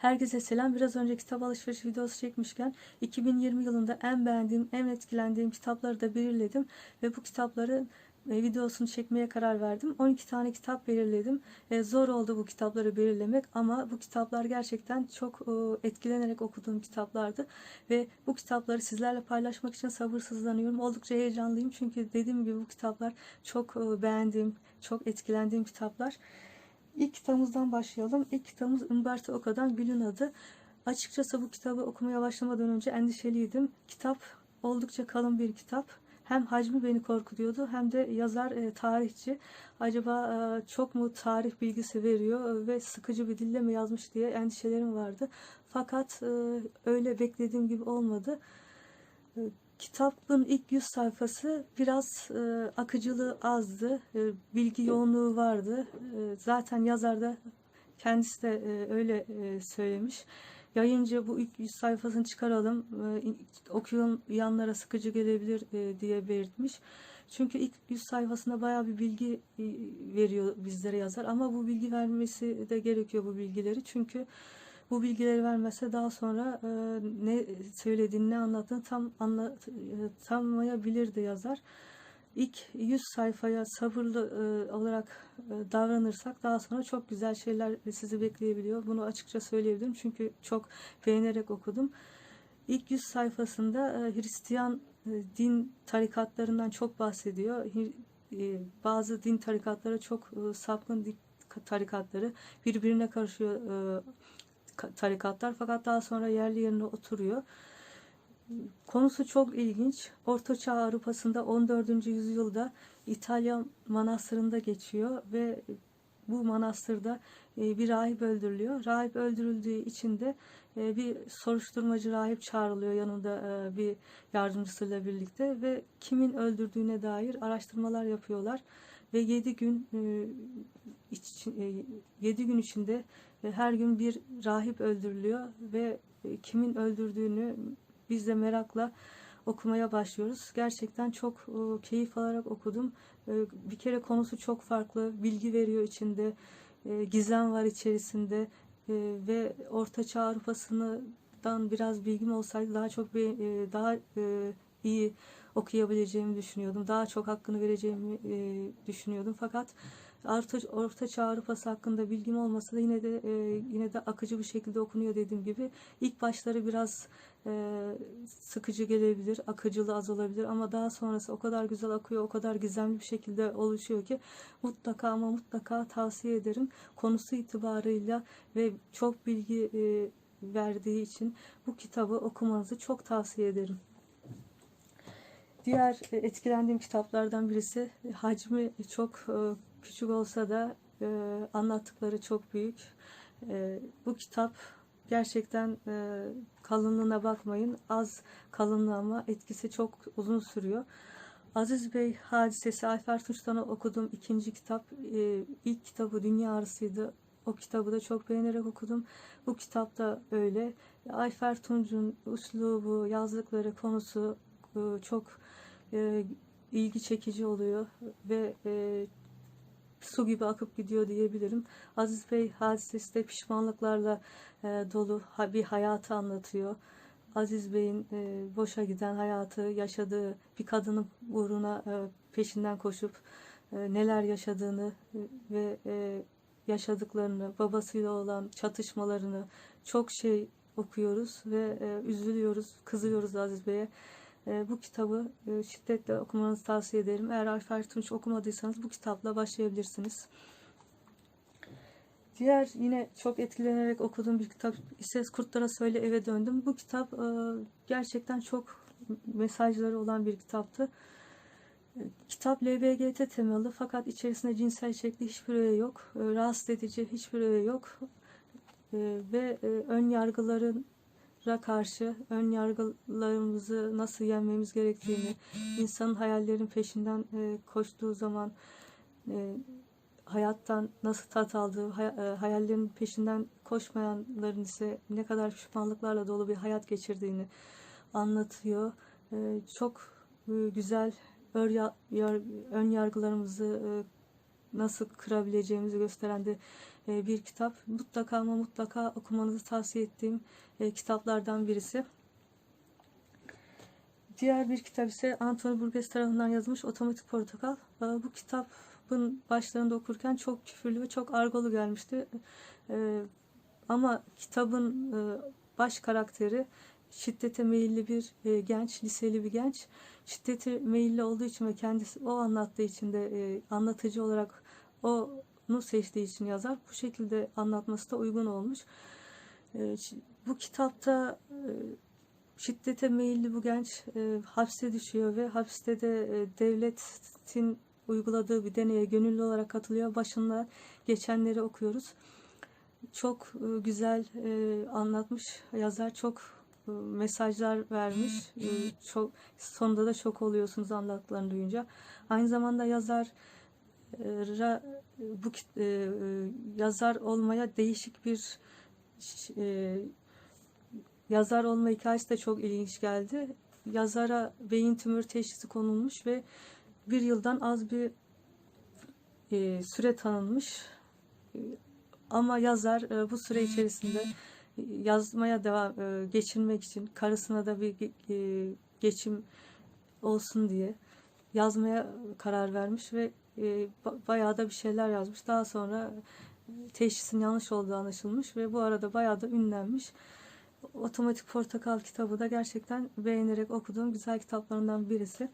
Herkese selam. Biraz önce kitap alışveriş videosu çekmişken 2020 yılında en beğendiğim, en etkilendiğim kitapları da belirledim ve bu kitapları e, videosunu çekmeye karar verdim. 12 tane kitap belirledim. E, zor oldu bu kitapları belirlemek ama bu kitaplar gerçekten çok e, etkilenerek okuduğum kitaplardı ve bu kitapları sizlerle paylaşmak için sabırsızlanıyorum. Oldukça heyecanlıyım çünkü dediğim gibi bu kitaplar çok beğendiğim, çok etkilendiğim kitaplar. İlk kitabımızdan başlayalım. İlk kitabımız Umberto Eco'dan Gül'ün adı. Açıkçası bu kitabı okumaya başlamadan önce endişeliydim. Kitap oldukça kalın bir kitap. Hem hacmi beni korkutuyordu hem de yazar e, tarihçi. Acaba e, çok mu tarih bilgisi veriyor ve sıkıcı bir dille mi yazmış diye endişelerim vardı. Fakat e, öyle beklediğim gibi olmadı. E, Kitabın ilk 100 sayfası biraz e, akıcılığı azdı, e, bilgi yoğunluğu vardı. E, zaten yazar da kendisi de e, öyle e, söylemiş. Yayıncı bu ilk 100 sayfasını çıkaralım, e, okuyanlara sıkıcı gelebilir e, diye belirtmiş. Çünkü ilk 100 sayfasında bayağı bir bilgi veriyor bizlere yazar ama bu bilgi vermesi de gerekiyor bu bilgileri. Çünkü bu bilgileri vermese daha sonra e, ne söylediğini, ne anlattığını tam anlatamayabilirdi yazar. İlk 100 sayfaya sabırlı e, olarak e, davranırsak daha sonra çok güzel şeyler sizi bekleyebiliyor. Bunu açıkça söyleyebilirim çünkü çok beğenerek okudum. İlk 100 sayfasında e, Hristiyan e, din tarikatlarından çok bahsediyor. E, bazı din tarikatları çok e, sapkın tarikatları birbirine karışıyor e, tarikatlar fakat daha sonra yerli yerine oturuyor. Konusu çok ilginç. Orta Çağ Avrupa'sında 14. yüzyılda İtalya manastırında geçiyor ve bu manastırda e, bir rahip öldürülüyor. Rahip öldürüldüğü için de e, bir soruşturmacı rahip çağrılıyor yanında e, bir yardımcısıyla birlikte ve kimin öldürdüğüne dair araştırmalar yapıyorlar ve 7 gün 7 gün içinde her gün bir rahip öldürülüyor ve kimin öldürdüğünü biz de merakla okumaya başlıyoruz. Gerçekten çok e, keyif alarak okudum. E, bir kere konusu çok farklı, bilgi veriyor içinde, e, gizem var içerisinde e, ve Orta Çağ Avrupa'sından biraz bilgim olsaydı daha çok e, daha e, iyi okuyabileceğimi düşünüyordum. Daha çok hakkını vereceğimi e, düşünüyordum. Fakat Orta, Orta Çağ Avrupa'sı hakkında bilgim olmasa da yine de e, yine de akıcı bir şekilde okunuyor dediğim gibi. İlk başları biraz e, sıkıcı gelebilir, akıcılığı az olabilir ama daha sonrası o kadar güzel akıyor, o kadar gizemli bir şekilde oluşuyor ki mutlaka ama mutlaka tavsiye ederim. Konusu itibarıyla ve çok bilgi e, verdiği için bu kitabı okumanızı çok tavsiye ederim. Diğer e, etkilendiğim kitaplardan birisi hacmi çok e, küçük olsa da e, anlattıkları çok büyük. E, bu kitap gerçekten e, kalınlığına bakmayın. Az kalınlığı ama etkisi çok uzun sürüyor. Aziz Bey hadisesi Ayfer Tunç'tan okuduğum ikinci kitap. E, ilk kitabı Dünya Arısı'ydı. O kitabı da çok beğenerek okudum. Bu kitap da öyle. Ayfer Tunç'un üslubu, yazdıkları konusu e, çok e, ilgi çekici oluyor ve e, su gibi akıp gidiyor diyebilirim. Aziz Bey hadisesi de pişmanlıklarla e, dolu bir hayatı anlatıyor. Aziz Bey'in boşa giden hayatı, yaşadığı bir kadının uğruna peşinden koşup neler yaşadığını ve yaşadıklarını, babasıyla olan çatışmalarını çok şey okuyoruz ve üzülüyoruz, kızıyoruz Aziz Bey'e. E, bu kitabı e, şiddetle okumanızı tavsiye ederim. Eğer Ayfer Tunç okumadıysanız bu kitapla başlayabilirsiniz. Diğer yine çok etkilenerek okuduğum bir kitap ise Kurtlara Söyle Eve Döndüm. Bu kitap e, gerçekten çok mesajları olan bir kitaptı. E, Kitap LBGT temalı fakat içerisinde cinsel içerikli hiçbir öğe yok. Rahatsız edici hiçbir öğe yok. Ve ön yargıların karşı ön yargılarımızı nasıl yenmemiz gerektiğini, insanın hayallerin peşinden e, koştuğu zaman e, hayattan nasıl tat aldığı, hay- e, hayallerin peşinden koşmayanların ise ne kadar pişmanlıklarla dolu bir hayat geçirdiğini anlatıyor. E, çok e, güzel ön yargılarımızı e, nasıl kırabileceğimizi gösteren de e, bir kitap. Mutlaka ama mutlaka okumanızı tavsiye ettiğim e, kitaplardan birisi. Diğer bir kitap ise Anthony Burgess tarafından yazılmış Otomatik Portakal. E, Bu kitabın başlarında okurken çok küfürlü ve çok argolu gelmişti. Ama kitabın baş karakteri şiddete meyilli bir e, genç, liseli bir genç. Şiddete meyilli olduğu için ve kendisi o anlattığı için de e, anlatıcı olarak onu seçtiği için yazar. Bu şekilde anlatması da uygun olmuş. E, bu kitapta e, şiddete meyilli bu genç e, hapse düşüyor ve hapiste de e, devletin uyguladığı bir deneye gönüllü olarak katılıyor. Başında geçenleri okuyoruz. Çok e, güzel e, anlatmış yazar, çok mesajlar vermiş. Çok sonunda da şok oluyorsunuz anlattıklarını duyunca. Aynı zamanda yazar e, bu e, e, yazar olmaya değişik bir yazar olma hikayesi de çok ilginç geldi. Yazara beyin tümörü teşhisi konulmuş ve bir yıldan az bir süre tanınmış. Ama yazar bu süre içerisinde yazmaya devam e, geçirmek için karısına da bir e, geçim olsun diye yazmaya karar vermiş ve e, ba- bayağı da bir şeyler yazmış. Daha sonra teşhisin yanlış olduğu anlaşılmış ve bu arada bayağı da ünlenmiş. Otomatik Portakal kitabı da gerçekten beğenerek okuduğum güzel kitaplarından birisi.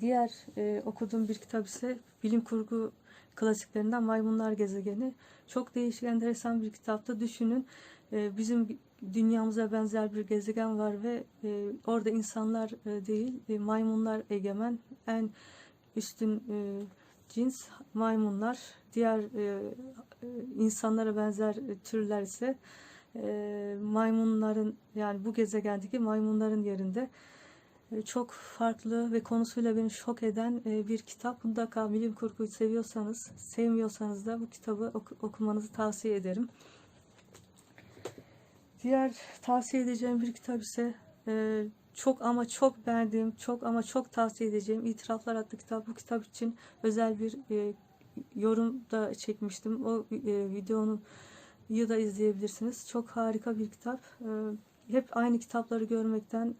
Diğer e, okuduğum bir kitap ise bilim kurgu klasiklerinden Maymunlar Gezegeni. Çok değişik, enteresan bir kitaptı. Düşünün e, bizim dünyamıza benzer bir gezegen var ve e, orada insanlar e, değil, maymunlar egemen. En üstün cins maymunlar. Diğer insanlara benzer türler ise maymunların yani bu gezegendeki maymunların yerinde çok farklı ve konusuyla beni şok eden e, bir kitap. Mutlaka bilim kurguyu seviyorsanız, sevmiyorsanız da bu kitabı oku- okumanızı tavsiye ederim. Diğer tavsiye edeceğim bir kitap ise e, çok ama çok beğendiğim, çok ama çok tavsiye edeceğim İtiraflar adlı kitap. Bu kitap için özel bir e, yorum da çekmiştim. O videonun da izleyebilirsiniz. Çok harika bir kitap. Hep aynı kitapları görmekten,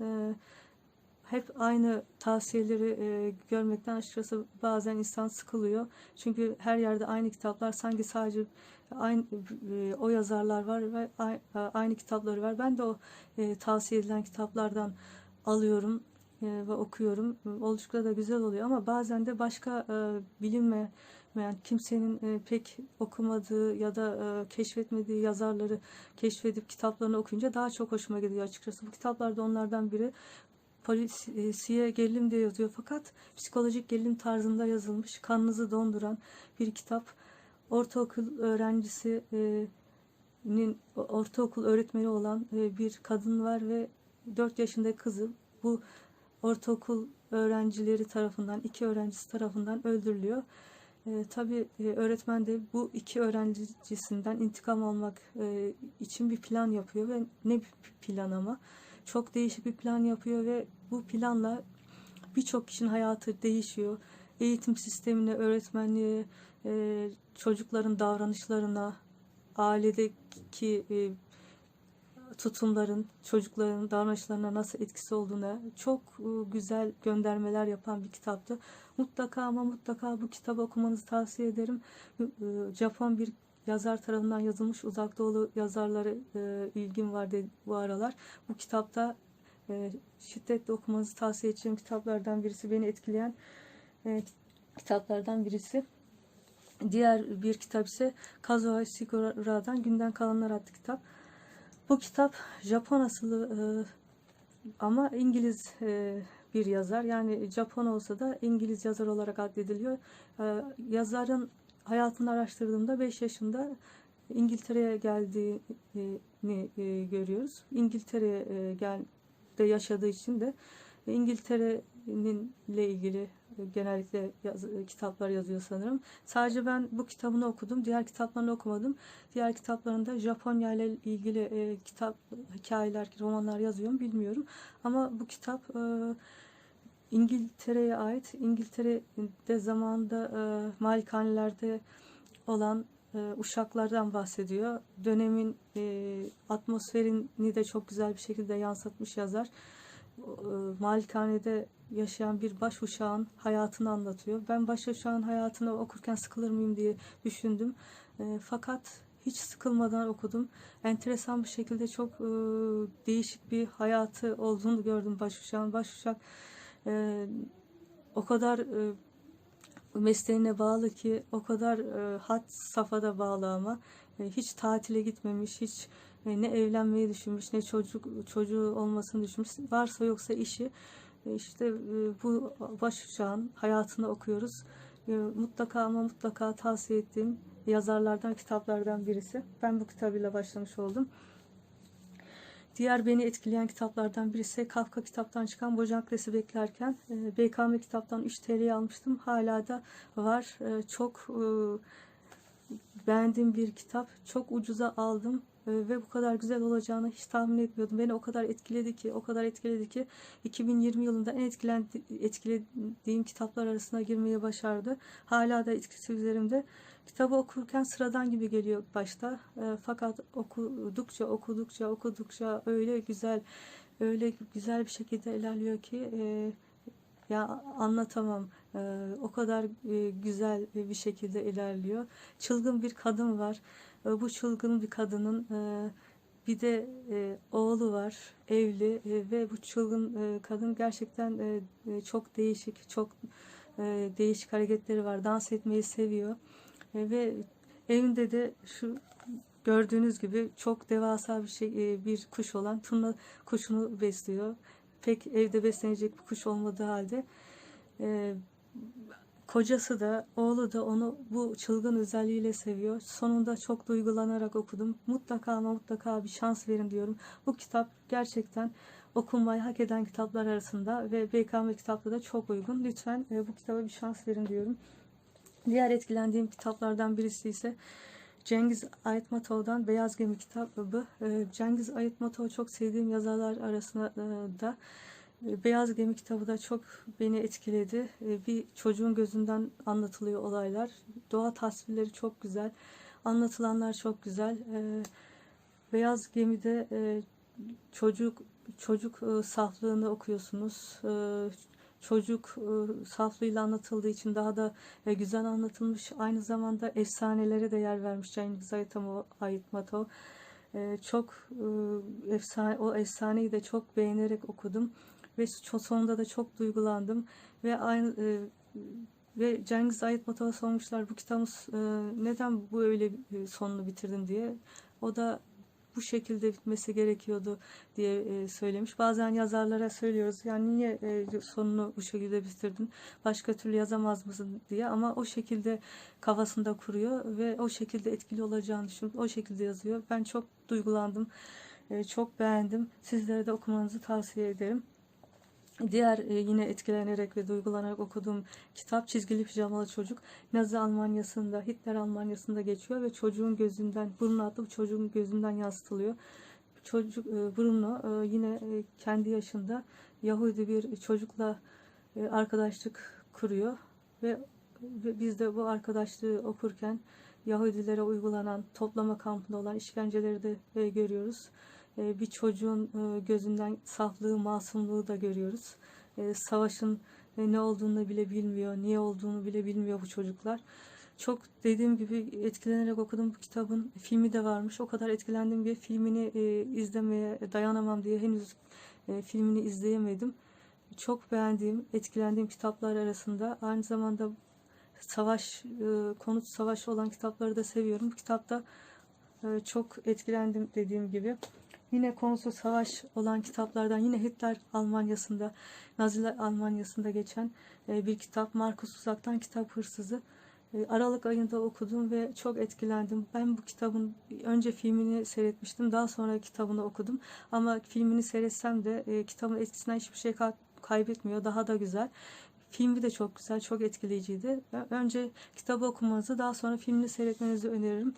hep aynı tavsiyeleri e, görmekten açıkçası bazen insan sıkılıyor. Çünkü her yerde aynı kitaplar sanki sadece aynı e, o yazarlar var ve ay- e, aynı kitapları var. Ben de o e, tavsiye edilen kitaplardan alıyorum e, ve okuyorum. Oldukça da güzel oluyor ama bazen de başka e, bilinmeyen kimsenin e, pek okumadığı ya da e, keşfetmediği yazarları keşfedip kitaplarını okuyunca daha çok hoşuma gidiyor açıkçası. Bu kitaplar da onlardan biri polisiye gerilim diye yazıyor fakat psikolojik gerilim tarzında yazılmış kanınızı donduran bir kitap. Ortaokul öğrencisinin ortaokul öğretmeni olan e, bir kadın var ve 4 yaşında kızı bu ortaokul öğrencileri tarafından iki öğrencisi tarafından öldürülüyor. E, tabii e, öğretmen de bu iki öğrencisinden intikam almak e, için bir plan yapıyor ve ne bir plan ama çok değişik bir plan yapıyor ve bu planla birçok kişinin hayatı değişiyor. Eğitim sistemine, öğretmenliğe, e, çocukların davranışlarına, ailedeki e, tutumların, çocukların davranışlarına nasıl etkisi olduğuna çok e, güzel göndermeler yapan bir kitaptı. Mutlaka ama mutlaka bu kitabı okumanızı tavsiye ederim. Japon bir yazar tarafından yazılmış uzak doğulu yazarları e, ilgim var dedi bu aralar. Bu kitapta e, şiddetle okumanızı tavsiye edeceğim kitaplardan birisi beni etkileyen e, kitaplardan birisi. Diğer bir kitap ise Kazuo Ishigura'dan Günden Kalanlar adlı kitap. Bu kitap Japon asıllı e, ama İngiliz e, bir yazar. Yani Japon olsa da İngiliz yazar olarak addediliyor. E, yazarın hayatını araştırdığımda 5 yaşında İngiltere'ye geldiğini e, görüyoruz. İngiltere'ye e, gel de yaşadığı için de İngiltere'nin ile ilgili genellikle yaz- kitaplar yazıyor sanırım. Sadece ben bu kitabını okudum. Diğer kitaplarını okumadım. Diğer kitaplarında Japonya ile ilgili e, kitap, hikayeler, romanlar yazıyor mu bilmiyorum. Ama bu kitap e, İngiltere'ye ait. İngiltere'de zamanında e, malikanelerde olan e, uşaklardan bahsediyor. Dönemin e, atmosferini de çok güzel bir şekilde yansıtmış yazar. E, malikanede yaşayan bir baş uşağın hayatını anlatıyor. Ben baş uşağın hayatını okurken sıkılır mıyım diye düşündüm. E, fakat hiç sıkılmadan okudum. Enteresan bir şekilde çok e, değişik bir hayatı olduğunu gördüm baş uşağın. Baş uşak e, o kadar e, mesleğine bağlı ki o kadar e, had safhada bağlı ama e, hiç tatile gitmemiş, hiç e, ne evlenmeyi düşünmüş, ne çocuk çocuğu olmasını düşünmüş. Varsa yoksa işi e, işte e, bu başuçağın hayatını okuyoruz. E, mutlaka ama mutlaka tavsiye ettiğim yazarlardan, kitaplardan birisi. Ben bu kitabıyla başlamış oldum. Diğer beni etkileyen kitaplardan birisi Kafka kitaptan çıkan Bojankres'i beklerken e, BKM kitaptan 3 TL'ye almıştım. Hala da var. E, çok e, beğendiğim bir kitap. Çok ucuza aldım ve bu kadar güzel olacağını hiç tahmin etmiyordum. Beni o kadar etkiledi ki, o kadar etkiledi ki 2020 yılında en etkilendi, etkilediğim kitaplar arasına girmeyi başardı. Hala da etkisi üzerimde. Kitabı okurken sıradan gibi geliyor başta. E, fakat okudukça, okudukça, okudukça öyle güzel, öyle güzel bir şekilde ilerliyor ki e, ya anlatamam. E, o kadar e, güzel bir şekilde ilerliyor. Çılgın bir kadın var. E, bu çılgın bir kadının e, bir de e, oğlu var, evli e, ve bu çılgın e, kadın gerçekten e, e, çok değişik, çok e, değişik hareketleri var. Dans etmeyi seviyor. E, ve evinde de şu gördüğünüz gibi çok devasa bir şey e, bir kuş olan turna kuşunu besliyor. Pek evde beslenecek bir kuş olmadığı halde e, kocası da oğlu da onu bu çılgın özelliğiyle seviyor. Sonunda çok duygulanarak okudum. Mutlaka ama mutlaka bir şans verin diyorum. Bu kitap gerçekten okunmayı hak eden kitaplar arasında ve BKM kitapta da çok uygun. Lütfen bu kitaba bir şans verin diyorum. Diğer etkilendiğim kitaplardan birisi ise Cengiz Aytmatov'dan Beyaz Gemi kitabı. Ee, Cengiz Aytmatov çok sevdiğim yazarlar arasında e, da e, Beyaz Gemi kitabı da çok beni etkiledi. E, bir çocuğun gözünden anlatılıyor olaylar. Doğa tasvirleri çok güzel. Anlatılanlar çok güzel. Beyaz Gemi'de çocuk çocuk saflığını okuyorsunuz çocuk e, saflığıyla anlatıldığı için daha da e, güzel anlatılmış. Aynı zamanda efsanelere de yer vermiş Cengiz Aytmatov. E, çok efsane, o efsaneyi de çok beğenerek okudum ve sonunda da çok duygulandım ve aynı ve Cengiz Aytmatov'a sormuşlar bu kitabımız neden bu öyle sonunu bitirdin diye. O da bu şekilde bitmesi gerekiyordu diye e, söylemiş. Bazen yazarlara söylüyoruz yani niye e, sonunu bu şekilde bitirdin başka türlü yazamaz mısın diye ama o şekilde kafasında kuruyor ve o şekilde etkili olacağını düşünüp o şekilde yazıyor. Ben çok duygulandım. E, çok beğendim. Sizlere de okumanızı tavsiye ederim. Diğer e, yine etkilenerek ve duygulanarak okuduğum kitap Çizgili Pijamalı Çocuk. Nazi Almanya'sında, Hitler Almanya'sında geçiyor ve çocuğun gözünden, Bruno adlı çocuğun gözünden yansıtılıyor. Çocuk e, Bruno e, yine e, kendi yaşında Yahudi bir çocukla e, arkadaşlık kuruyor ve biz de bu arkadaşlığı okurken Yahudilere uygulanan toplama kampında olan işkenceleri de e, görüyoruz. E, bir çocuğun e, gözünden saflığı, masumluğu da görüyoruz. E, savaşın ne olduğunu bile bilmiyor, niye olduğunu bile bilmiyor bu çocuklar. Çok dediğim gibi etkilenerek okudum bu kitabın. Filmi de varmış. O kadar etkilendim ki filmini izlemeye dayanamam diye henüz filmini izleyemedim. Çok beğendiğim, etkilendiğim kitaplar arasında aynı zamanda savaş, konut savaşı olan kitapları da seviyorum. Bu kitapta çok etkilendim dediğim gibi. Yine konusu savaş olan kitaplardan yine Hitler Almanya'sında, Naziler Almanya'sında geçen e, bir kitap. Markus Uzak'tan Kitap Hırsızı. E, Aralık ayında okudum ve çok etkilendim. Ben bu kitabın önce filmini seyretmiştim. Daha sonra kitabını okudum. Ama filmini seyretsem de e, kitabın etkisinden hiçbir şey kaybetmiyor. Daha da güzel. Filmi de çok güzel, çok etkileyiciydi. Önce kitabı okumanızı, daha sonra filmini seyretmenizi öneririm.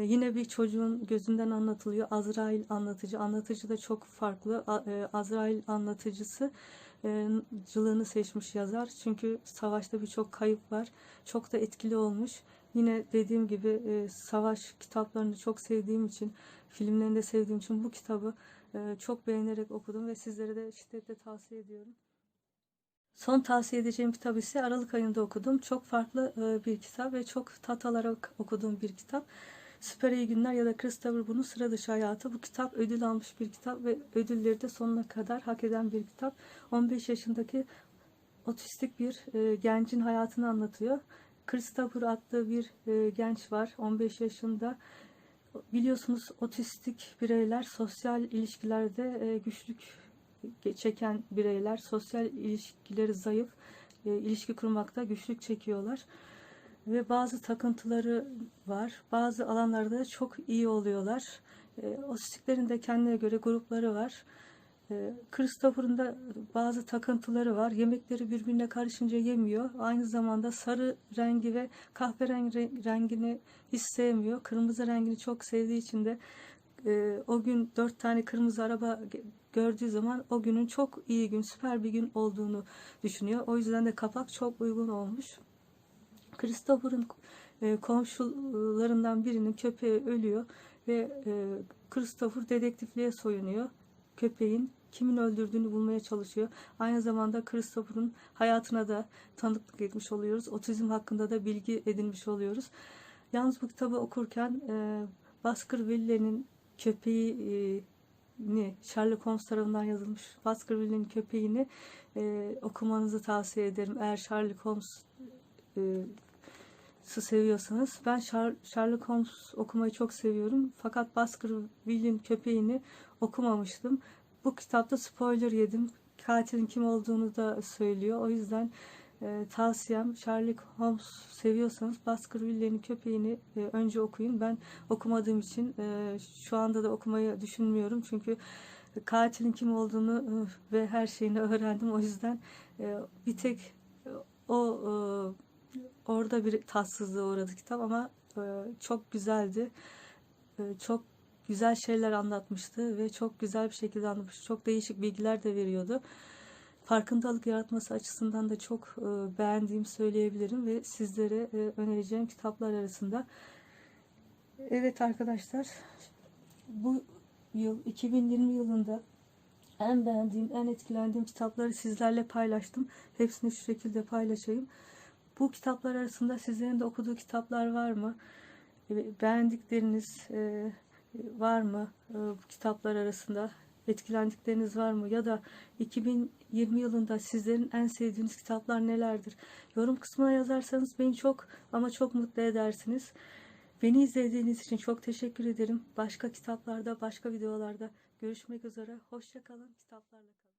E, yine bir çocuğun gözünden anlatılıyor. Azrail anlatıcı. Anlatıcı da çok farklı. E, Azrail anlatıcısı savaşçılığını seçmiş yazar. Çünkü savaşta birçok kayıp var. Çok da etkili olmuş. Yine dediğim gibi e, savaş kitaplarını çok sevdiğim için, filmlerini de sevdiğim için bu kitabı e, çok beğenerek okudum ve sizlere de şiddetle tavsiye ediyorum. Son tavsiye edeceğim kitap ise Aralık ayında okudum. Çok farklı e, bir kitap ve çok tat alarak okuduğum bir kitap. Süper İyi Günler ya da Christopher Bunun Sıra Dışı Hayatı. Bu kitap ödül almış bir kitap ve ödülleri de sonuna kadar hak eden bir kitap. 15 yaşındaki otistik bir e, gencin hayatını anlatıyor. Christopher adlı bir e, genç var. 15 yaşında. Biliyorsunuz otistik bireyler sosyal ilişkilerde e, güçlük çeken bireyler, sosyal ilişkileri zayıf, e, ilişki kurmakta güçlük çekiyorlar. Ve bazı takıntıları var. Bazı alanlarda çok iyi oluyorlar. E, otistiklerin de kendine göre grupları var. E, Christopher'ın da bazı takıntıları var. Yemekleri birbirine karışınca yemiyor. Aynı zamanda sarı rengi ve kahverengi rengini hiç sevmiyor. Kırmızı rengini çok sevdiği için de e, o gün dört tane kırmızı araba gördüğü zaman o günün çok iyi gün, süper bir gün olduğunu düşünüyor. O yüzden de kapak çok uygun olmuş. Christopher'ın e, komşularından birinin köpeği ölüyor ve e, Christopher dedektifliğe soyunuyor. Köpeğin kimin öldürdüğünü bulmaya çalışıyor. Aynı zamanda Christopher'ın hayatına da tanıklık etmiş oluyoruz. Otizm hakkında da bilgi edinmiş oluyoruz. Yalnız bu kitabı okurken e, Baskerville'nin köpeğini Sherlock Holmes tarafından yazılmış Baskerville'in köpeğini e, okumanızı tavsiye ederim. Eğer Sherlock Holmes e, seviyorsanız. Ben Sherlock Holmes okumayı çok seviyorum. Fakat Baskerville'in köpeğini okumamıştım. Bu kitapta spoiler yedim. Katilin kim olduğunu da söylüyor. O yüzden e, tavsiyem Sherlock Holmes seviyorsanız Baskerville'in köpeğini e, önce okuyun. Ben okumadığım için e, şu anda da okumayı düşünmüyorum. Çünkü katilin kim olduğunu e, ve her şeyini öğrendim. O yüzden e, bir tek e, o e, orada bir tatsızlığa uğradı kitap ama e, çok güzeldi. E, çok güzel şeyler anlatmıştı ve çok güzel bir şekilde anlatmıştı. Çok değişik bilgiler de veriyordu. Farkındalık yaratması açısından da çok e, beğendiğimi söyleyebilirim ve sizlere e, önereceğim kitaplar arasında. Evet arkadaşlar bu yıl 2020 yılında en beğendiğim, en etkilendiğim kitapları sizlerle paylaştım. Hepsini şu şekilde paylaşayım. Bu kitaplar arasında sizlerin de okuduğu kitaplar var mı? E, beğendikleriniz e, var mı e, bu kitaplar arasında? Etkilendikleriniz var mı? Ya da 2020 yılında sizlerin en sevdiğiniz kitaplar nelerdir? Yorum kısmına yazarsanız beni çok ama çok mutlu edersiniz. Beni izlediğiniz için çok teşekkür ederim. Başka kitaplarda, başka videolarda görüşmek üzere. Hoşçakalın. Kitaplarla kalın.